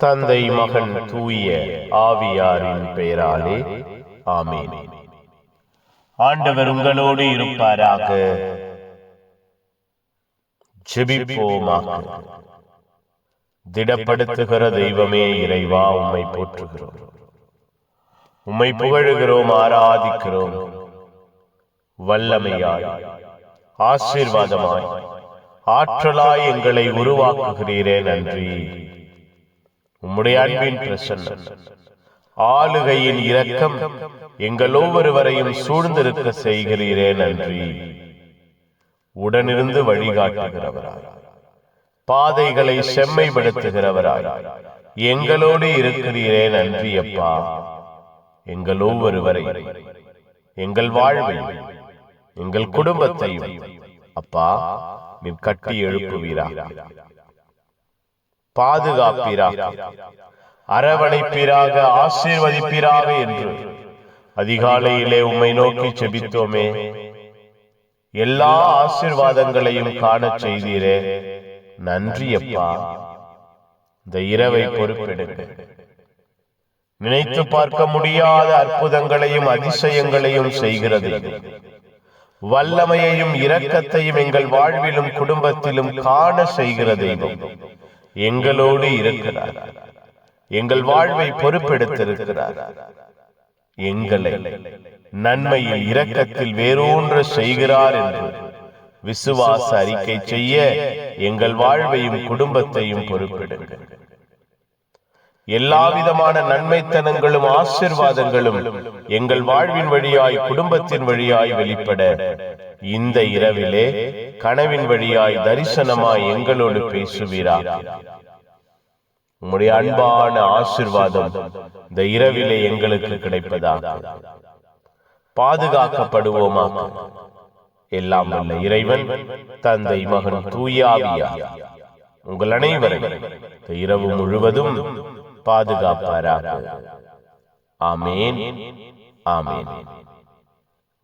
தந்தை மகன் தூய ஆவியாரின் பெயராலே ஆமென். ஆண்டவர் உங்களோடு இருப்பாராக. ஜெபிப்போமாக. திடப்படுத்துகிற தெய்வமே இறைவா உம்மை போற்றுகிறோம். உம்மை புகழுகிறோம் ஆராதிக்கிறோம். வல்லமையாய் ஆசீர்வாதமாய் ஆற்றலாய் எங்களை உருவாக்குகிறீரே நன்றி. உம்முடைய அன்பின் பிரசன்னம். ஆளுகையின் இரக்கம் எங்கள் ஒவ்வொருவரையும் சூழ்ந்திருக்க செய்கிறீரே நன்றி. உடனிருந்து வழிகாட்டுகிறவராய். பாதைகளை செம்மைப்படுத்துகிறவராய். எங்களோடு இருக்கிறீரே நன்றி அப்பா. எங்கள் ஒவ்வொருவரை எங்கள் வாழ்வை. எங்கள் குடும்பத்தையும் அப்பா நீ கட்டி எழுப்புவீரா பாதுகாப்பீராக. அரவணைப்பீராக ஆசீர்வதிப்பீராக என்று. அதிகாலையிலே உம்மை நோக்கி செபித்தோமே. எல்லா ஆசீர்வாதங்களையும் காணச் செய்தீரே. நன்றி அப்பா. இந்த இரவை பொறுப்பெடுங்க. நினைத்து பார்க்க முடியாத அற்புதங்களையும் அதிசயங்களையும் செய்கிறது. வல்லமையையும் இரக்கத்தையும் எங்கள் வாழ்விலும் குடும்பத்திலும் காண செய்கிறது எங்களோடு இருக்கிறார். எங்கள் வாழ்வை பொறுப்பெடுத்திருக்கிறார். எங்களை நன்மையில் இரக்கத்தில் வேரூன்ற செய்கிறார் என்று விசுவாச அறிக்கை செய்ய எங்கள் வாழ்வையும் குடும்பத்தையும் பொறுப்பெடுங்கள். எல்லா விதமான நன்மைத்தனங்களும் ஆசிர்வாதங்களும் எங்கள் வாழ்வின் வழியாய் குடும்பத்தின் வழியாய் வெளிப்பட இந்த இரவிலே கனவின் வழியாய் தரிசனமாய் எங்களோடு பேசுவீராக உம்முடைய அன்பான ஆசிர்வாதம் இந்த இரவிலே எங்களுக்கு கிடைப்பதாக. பாதுகாக்கப்படுவோமாக. எல்லாம் நல்ல இறைவன் தந்தை மகன் தூயாவியா உங்கள் அனைவரையும் இந்த இரவு முழுவதும் பாதுகாப்பாராக. ஆமேன் ஆமேன்.